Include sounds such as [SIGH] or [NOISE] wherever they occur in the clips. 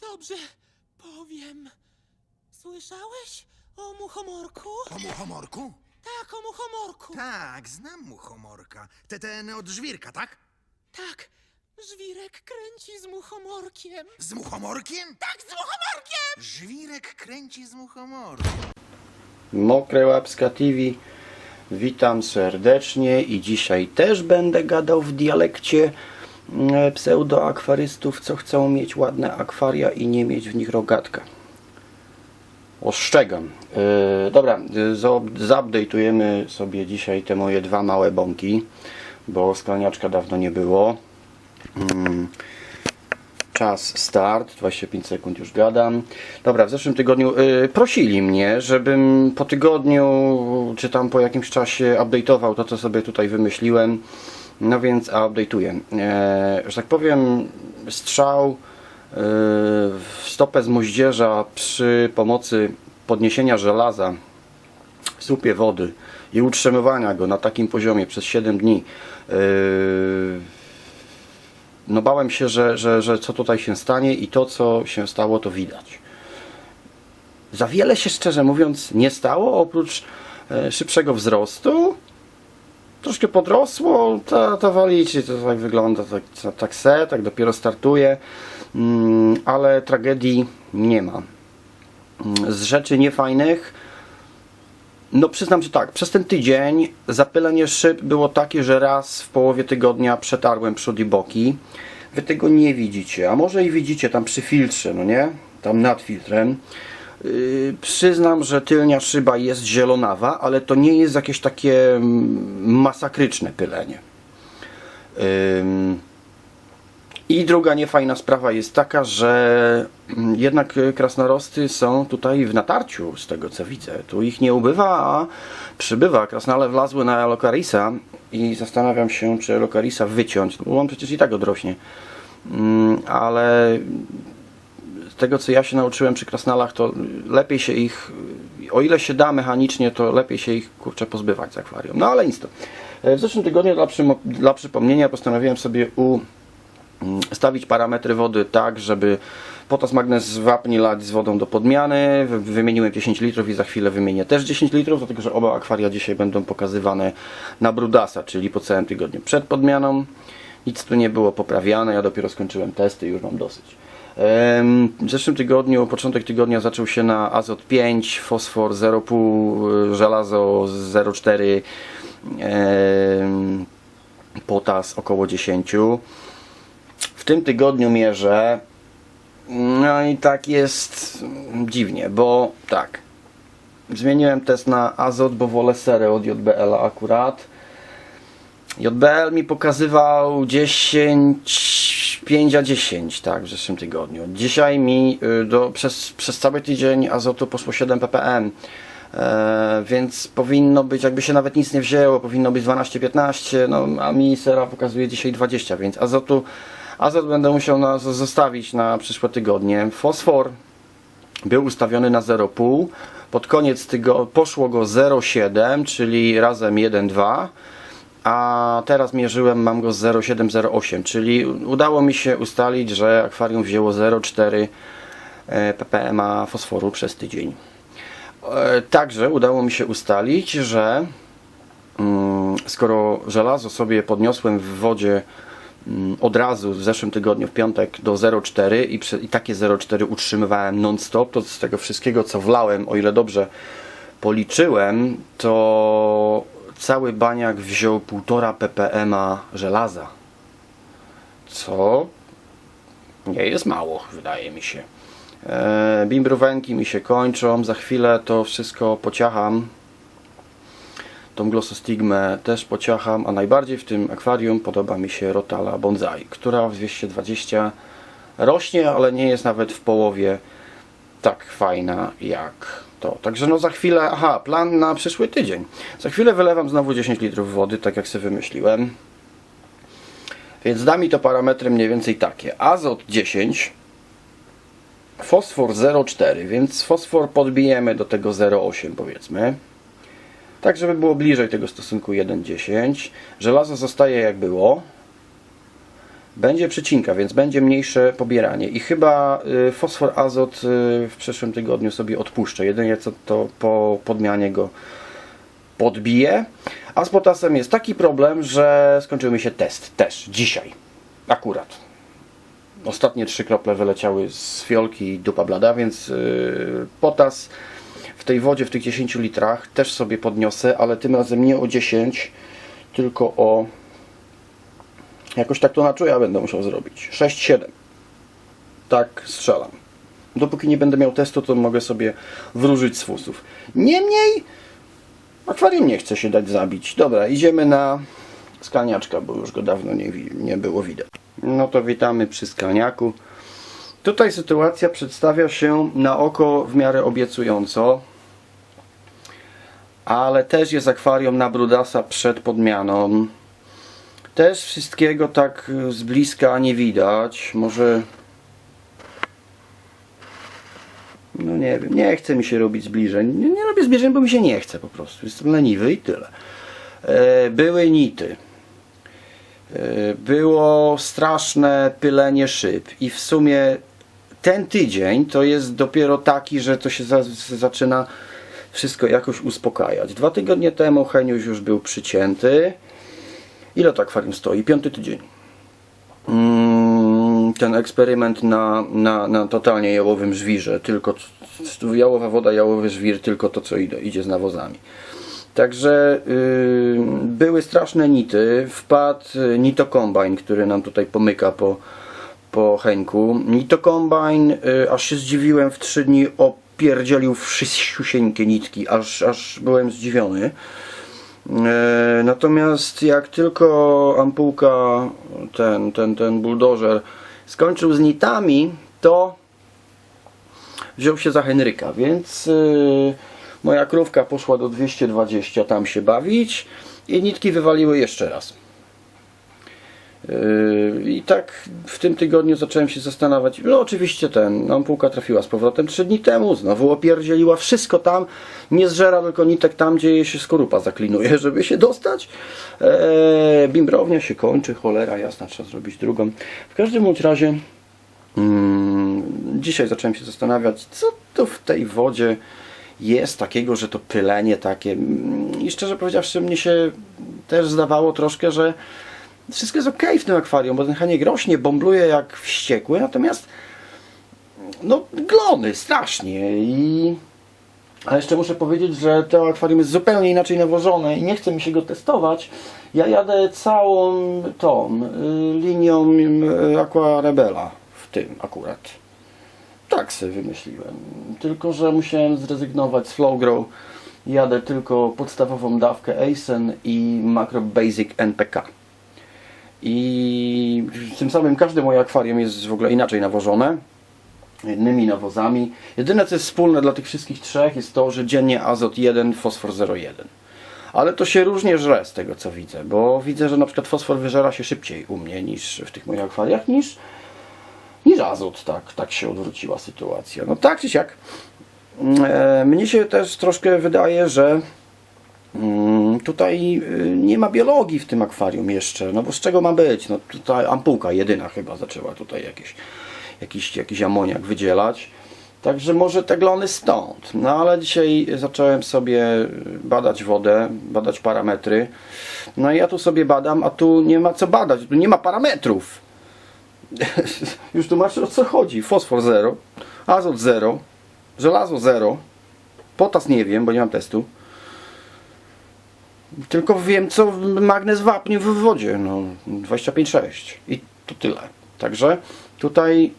Dobrze, powiem. Słyszałeś o muchomorku? O muchomorku? Tak, o muchomorku. Tak, znam muchomorka. Te ten od żwirka, tak? Tak, żwirek kręci z muchomorkiem. Z muchomorkiem? Tak, z muchomorkiem! Żwirek kręci z muchomorkiem. Mokre Łapska TV. Witam serdecznie i dzisiaj też będę gadał w dialekcie pseudoakwarystów, co chcą mieć ładne akwaria i nie mieć w nich rogatka. Ostrzegam. Yy, dobra, yy, zo- zaupdate'ujemy sobie dzisiaj te moje dwa małe bąki, bo sklaniaczka dawno nie było. Mm. Czas start, 25 sekund już gadam. Dobra, w zeszłym tygodniu y, prosili mnie, żebym po tygodniu czy tam po jakimś czasie update'ował to, co sobie tutaj wymyśliłem. No więc a update'uję. E, że tak powiem, strzał w stopę z moździerza przy pomocy podniesienia żelaza w słupie wody i utrzymywania go na takim poziomie przez 7 dni. y, no bałem się, że, że, że co tutaj się stanie i to, co się stało, to widać. Za wiele się, szczerze mówiąc, nie stało, oprócz e, szybszego wzrostu. Troszkę podrosło, ta, ta walicie, to tak wygląda, tak, tak, se, tak dopiero startuje, mm, ale tragedii nie ma. Mm, Z rzeczy niefajnych, no przyznam się tak, przez ten tydzień zapylenie szyb było takie, że raz w połowie tygodnia przetarłem przód i boki. Wy tego nie widzicie, a może i widzicie tam przy filtrze, no nie? Tam nad filtrem. Yy, przyznam, że tylnia szyba jest zielonawa, ale to nie jest jakieś takie mm, masakryczne pylenie. I druga niefajna sprawa jest taka, że mm, jednak y, krasnorosty są tutaj w natarciu, z tego co widzę. Tu ich nie ubywa, a przybywa. Krasnale wlazły na Elocarisa i zastanawiam się, czy Elocarisa wyciąć, bo on przecież i tak odrośnie. Mm, Ale tego co ja się nauczyłem przy krasnalach, to lepiej się ich, o ile się da mechanicznie, to lepiej się ich kurczę pozbywać z akwarium. No ale nic to. E, W zeszłym tygodniu dla, dla przypomnienia postanowiłem sobie u mm, parametry wody tak, żeby potas magnes z wapni lać z wodą do podmiany. Wy- Wymieniłem 10 litrów i za chwilę wymienię też 10 litrów, dlatego że oba akwaria dzisiaj będą pokazywane na brudasa, czyli po całym tygodniu przed podmianą. Nic tu nie było poprawiane, ja dopiero skończyłem testy i już mam dosyć. W zeszłym tygodniu, początek tygodnia zaczął się na azot 5, fosfor 0,5, żelazo 0,4, em, potas około 10. W tym tygodniu mierzę. No i tak jest dziwnie, bo tak. Zmieniłem test na azot, bo wolę serę od JBL akurat. JBL mi pokazywał 10, 5 a 10, tak, w zeszłym tygodniu. Dzisiaj mi y, do, przez, przez cały tydzień azotu poszło 7 ppm. E, więc powinno być, jakby się nawet nic nie wzięło, powinno być 12-15, no, a mi sera pokazuje dzisiaj 20, więc azotu, azot będę musiał na, zostawić na przyszłe tygodnie. Fosfor był ustawiony na 0,5. Pod koniec tygo poszło go 0,7, czyli razem 1,2. A teraz mierzyłem, mam go z 0,708, czyli udało mi się ustalić, że akwarium wzięło 0,4 e, ppm fosforu przez tydzień. E, Także udało mi się ustalić, że mm, skoro żelazo sobie podniosłem w wodzie mm, od razu w zeszłym tygodniu w piątek do 0,4 i, i takie 0,4 utrzymywałem non-stop, to z tego wszystkiego co wlałem, o ile dobrze policzyłem, to cały baniak wziął 1,5 ppm żelaza. Co nie jest mało, wydaje mi się. E, mi się kończą, za chwilę to wszystko pociacham. Tą glossostigmę też pociacham, a najbardziej w tym akwarium podoba mi się Rotala Bonsai, która w 220 rośnie, ale nie jest nawet w połowie tak fajna jak to. Także no za chwilę, aha, plan na przyszły tydzień. Za chwilę wylewam znowu 10 litrów wody, tak jak sobie wymyśliłem. Więc da mi to parametry mniej więcej takie. Azot 10, fosfor 0,4, więc fosfor podbijemy do tego 0,8 powiedzmy. Tak, żeby było bliżej tego stosunku 1,10. Żelazo zostaje jak było. Będzie przycinka, więc będzie mniejsze pobieranie. I chyba y, fosfor azot y, w przyszłym tygodniu sobie odpuszczę. Jedynie co to po podmianie go podbije. A z potasem jest taki problem, że skończył mi się test też dzisiaj. Akurat. Ostatnie trzy krople wyleciały z fiolki i dupa blada, więc yy, potas w tej wodzie, w tych 10 litrach też sobie podniosę, ale tym razem nie o 10, tylko o jakoś tak to na czuja będę musiał zrobić. 6-7. Tak strzelam. Dopóki nie będę miał testu, to mogę sobie wróżyć z fusów. Niemniej akwarium nie chce się dać zabić. Dobra, idziemy na skalniaczka, bo już go dawno nie, nie było widać. No to witamy przy skalniaku. Tutaj sytuacja przedstawia się na oko w miarę obiecująco, ale też jest akwarium na brudasa przed podmianą. Też wszystkiego tak z bliska nie widać. Może. No nie wiem, nie chce mi się robić zbliżeń. Nie, nie robię zbliżeń, bo mi się nie chce po prostu. Jestem leniwy i tyle. E, były nity. E, było straszne pylenie szyb i w sumie ten tydzień to jest dopiero taki, że to się za, zaczyna wszystko jakoś uspokajać. Dwa tygodnie temu Heniusz już był przycięty. Ile to akwarium stoi? Piąty tydzień. Mm, Ten eksperyment na, na, na totalnie jałowym żwirze, tylko jałowa woda, jałowy żwir, tylko to co idzie, idzie z nawozami. Także yy, były straszne nity. Wpadł y, Nito Combine, który nam tutaj pomyka po, po Henku. Nito Combine, y, aż się zdziwiłem, w trzy dni opierdzielił wszystkie nitki, aż, aż byłem zdziwiony. E, Natomiast jak tylko ampułka, ten, ten, ten buldożer skończył z nitami, to wziął się za Henryka, więc y, moja krówka poszła do 220 tam się bawić i nitki wywaliły jeszcze raz. Yy, I tak w tym tygodniu zacząłem się zastanawiać. No oczywiście ten, ampułka trafiła z powrotem 3 dni temu, znowu opierdzieliła wszystko tam, nie zżera tylko nitek tam, gdzie się skorupa zaklinuje, [LAUGHS] żeby się dostać. Eee, bimbrownia się kończy, cholera jasna, trzeba zrobić drugą. W każdym bądź razie mm, dzisiaj zacząłem się zastanawiać, co to w tej wodzie jest takiego, że to pylenie takie. Mm, I szczerze powiedziawszy, mnie się też zdawało troszkę, że wszystko jest ok w tym akwarium, bo ten haniek rośnie, bombluje jak wściekły, natomiast no glony strasznie i a jeszcze muszę powiedzieć, że to akwarium jest zupełnie inaczej nawożone i nie chce mi się go testować. Ja jadę całą tą y, linią y, Aqua Rebela w tym akurat. Tak sobie wymyśliłem. Tylko, że musiałem zrezygnować z Flowgrow. Jadę tylko podstawową dawkę Asen i Macro Basic NPK. I tym samym każde moje akwarium jest w ogóle inaczej nawożone. Innymi nawozami. Jedyne co jest wspólne dla tych wszystkich trzech jest to, że dziennie azot 1, fosfor 0,1. Ale to się różnie żre z tego co widzę, bo widzę, że na przykład fosfor wyżera się szybciej u mnie niż w tych moich akwariach, niż, niż azot. Tak, tak się odwróciła sytuacja. No tak czy siak. E, mnie się też troszkę wydaje, że Mm, Tutaj y, nie ma biologii w tym akwarium jeszcze, no bo z czego ma być? No tutaj ampułka jedyna chyba zaczęła tutaj jakieś, jakiś, jakiś amoniak wydzielać. Także może te glony stąd. No ale dzisiaj zacząłem sobie badać wodę, badać parametry. No i ja tu sobie badam, a tu nie ma co badać, tu nie ma parametrów. [LAUGHS] Już tu masz o co chodzi. Fosfor 0, azot 0, żelazo 0, potas nie wiem, bo nie mam testu. Tylko wiem, co magnez wapnie w wodzie. No, 25,6 i to tyle. Także tutaj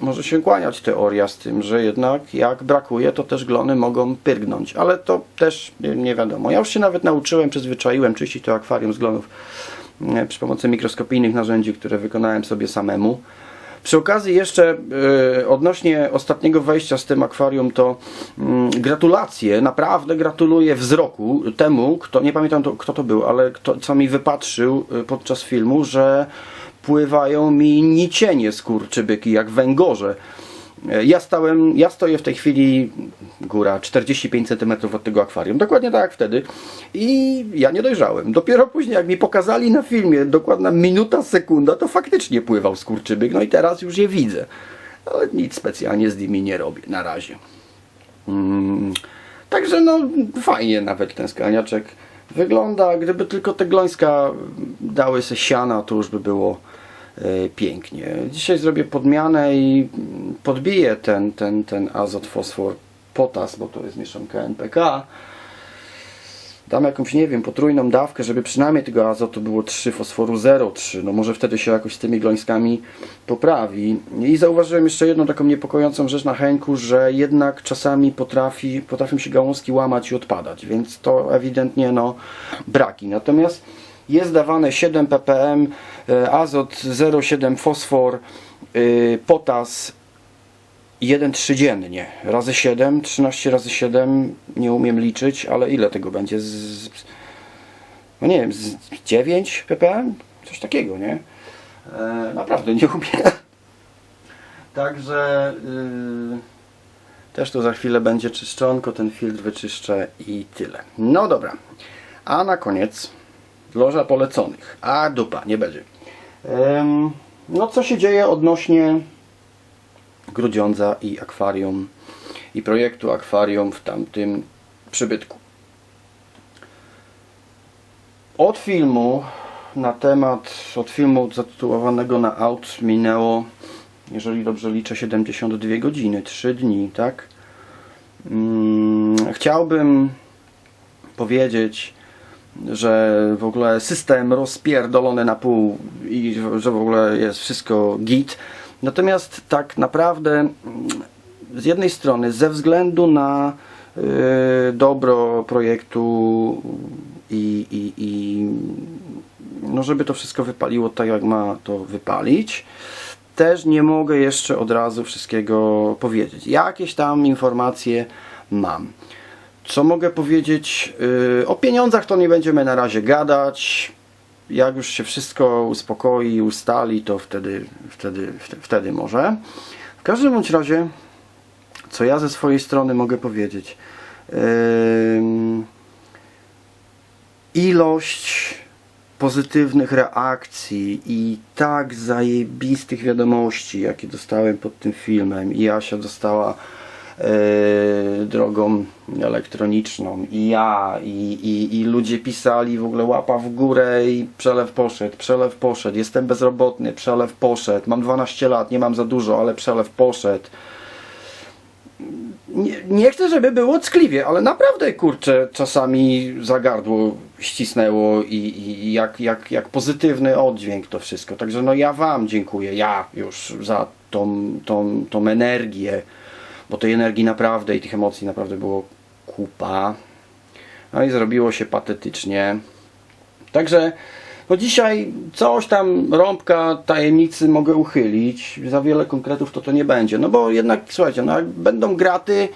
może się kłaniać teoria z tym, że jednak jak brakuje, to też glony mogą pyrgnąć. Ale to też nie- nie wiadomo. Ja już się nawet nauczyłem, przyzwyczaiłem czyścić to akwarium z glonów e, przy pomocy mikroskopijnych narzędzi, które wykonałem sobie samemu. Przy okazji jeszcze e, odnośnie ostatniego wejścia z tym akwarium, to mm, gratulacje, naprawdę gratuluję wzroku temu, kto, nie pamiętam to, kto to był, ale kto, co mi wypatrzył e, podczas filmu, że pływają mi nicienie skurczybyki, jak węgorze. Ja stałem, ja stoję w tej chwili góra 45 cm od tego akwarium, dokładnie tak jak wtedy i ja nie dojrzałem. Dopiero później jak mi pokazali na filmie dokładna minuta, sekunda, to faktycznie pływał skurczybyk, no i teraz już je widzę. Ale nic specjalnie z nimi nie robię na razie. Mm, Także no fajnie nawet ten skalniaczek wygląda. Gdyby tylko te glońska dały se siana, to już by było pięknie. Dzisiaj zrobię podmianę i podbiję ten, ten, ten azot, fosfor, potas, bo to jest mieszanka NPK. Dam jakąś, nie wiem, potrójną dawkę, żeby przynajmniej tego azotu było 3, fosforu 0,3. No może wtedy się jakoś z tymi glońskami poprawi. I zauważyłem jeszcze jedną taką niepokojącą rzecz na Henku, że jednak czasami potrafi, potrafią się gałązki łamać i odpadać, więc to ewidentnie no, braki. Natomiast jest dawane 7 ppm, e, azot 0,7 fosfor, y, potas 1,3 dziennie. Razy 7, 13 razy 7, nie umiem liczyć, ale ile tego będzie? Z, no nie wiem, z 9 ppm? Coś takiego, nie? E, naprawdę nie umiem. Także yy, też tu za chwilę będzie czyszczonko, ten filtr wyczyszczę i tyle. No dobra. A na koniec loża poleconych. A dupa, nie będzie. No co się dzieje odnośnie Grudziądza i akwarium i projektu akwarium w tamtym przybytku. Od filmu na temat, od filmu zatytułowanego na aut minęło, jeżeli dobrze liczę, 72 godziny, 3 dni, tak? Mm, chciałbym powiedzieć, że w ogóle system rozpierdolony na pół i że w ogóle jest wszystko git. Natomiast tak naprawdę z jednej strony ze względu na y, dobro projektu i, i, i no żeby to wszystko wypaliło tak jak ma to wypalić też nie mogę jeszcze od razu wszystkiego powiedzieć. Jakieś tam informacje mam. Co mogę powiedzieć? Yy, o pieniądzach to nie będziemy na razie gadać. Jak już się wszystko uspokoi, ustali, to wtedy, wtedy, wtedy, może. W każdym bądź razie, co ja ze swojej strony mogę powiedzieć? Ym, ilość pozytywnych reakcji i tak zajebistych wiadomości, jakie dostałem pod tym filmem i Asia dostała e, drogą elektroniczną. I ja i, i, i ludzie pisali w ogóle łapa w górę i przelew poszedł, przelew poszedł, jestem bezrobotny, przelew poszedł, mam 12 lat, nie mam za dużo, ale przelew poszedł. Nie, nie chcę, żeby było ckliwie, ale naprawdę kurczę, czasami za gardło ścisnęło i, i jak, jak, jak pozytywny oddźwięk to wszystko. Także no ja Wam dziękuję, ja już za tą, tą, tą energię, bo tej energii naprawdę i tych emocji naprawdę było kupa. No i zrobiło się patetycznie. Także no dzisiaj coś tam rąbka tajemnicy mogę uchylić. Za wiele konkretów to to nie będzie. No bo jednak słuchajcie, no jak będą graty,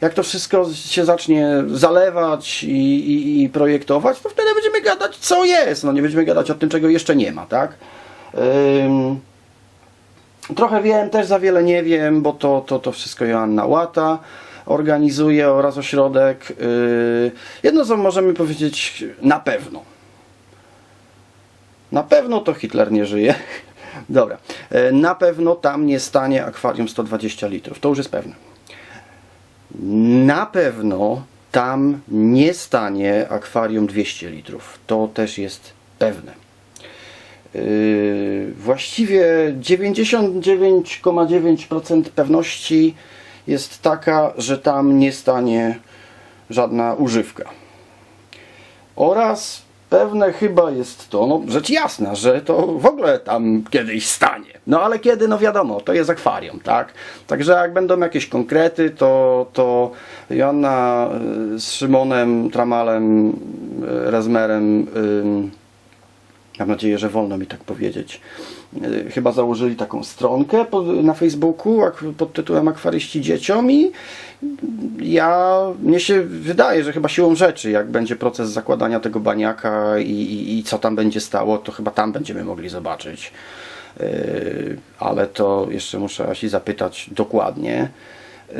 jak to wszystko się zacznie zalewać i, i, i projektować, to wtedy będziemy gadać co jest. No nie będziemy gadać o tym, czego jeszcze nie ma, tak? Trochę wiem, też za wiele nie wiem, bo to, to, to wszystko Joanna Łata organizuje oraz ośrodek. Yy, Jedno co możemy powiedzieć na pewno. Na pewno to Hitler nie żyje. [LAUGHS] Dobra. E, Na pewno tam nie stanie akwarium 120 litrów. To już jest pewne. Na pewno tam nie stanie akwarium 200 litrów. To też jest pewne. Yy, Właściwie 99,9% pewności jest taka, że tam nie stanie żadna używka. Oraz pewne chyba jest to, no rzecz jasna, że to w ogóle tam kiedyś stanie. No ale kiedy, no wiadomo, to jest akwarium, tak? Także jak będą jakieś konkrety, to, to Joanna z Szymonem, Tramalem, y, Rezmerem, y, Mam nadzieję, że wolno mi tak powiedzieć. Yy, Chyba założyli taką stronkę na Facebooku pod tytułem Akwaryści dzieciom i ja, mnie się wydaje, że chyba siłą rzeczy, jak będzie proces zakładania tego baniaka i, i, i co tam będzie stało, to chyba tam będziemy mogli zobaczyć Yy, ale to jeszcze muszę Asi zapytać dokładnie. Yy,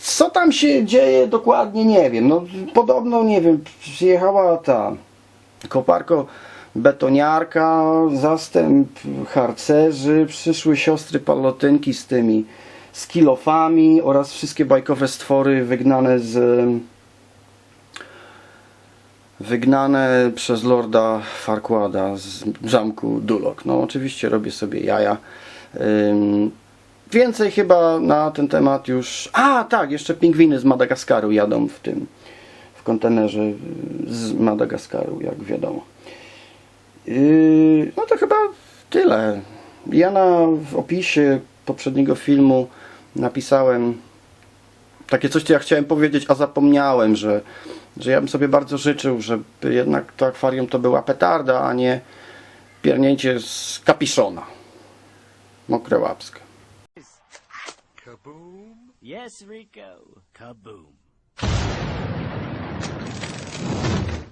Co tam się dzieje dokładnie, nie wiem. No, podobno, nie wiem, przyjechała ta koparko betoniarka, zastęp harcerzy, przyszły siostry palotynki z tymi skilofami oraz wszystkie bajkowe stwory wygnane z wygnane przez lorda Farquada z zamku Dulok. No oczywiście robię sobie jaja. Ym, więcej chyba na ten temat już... A tak, jeszcze pingwiny z Madagaskaru jadą w tym w kontenerze z Madagaskaru, jak wiadomo. Yy, no to chyba tyle. Ja na, w opisie poprzedniego filmu napisałem takie coś, co ja chciałem powiedzieć, a zapomniałem, że, że ja bym sobie bardzo życzył, żeby jednak to akwarium to była petarda, a nie piernięcie z kapiszona. Mokre łapskie. Yes, Rico. Kaboom.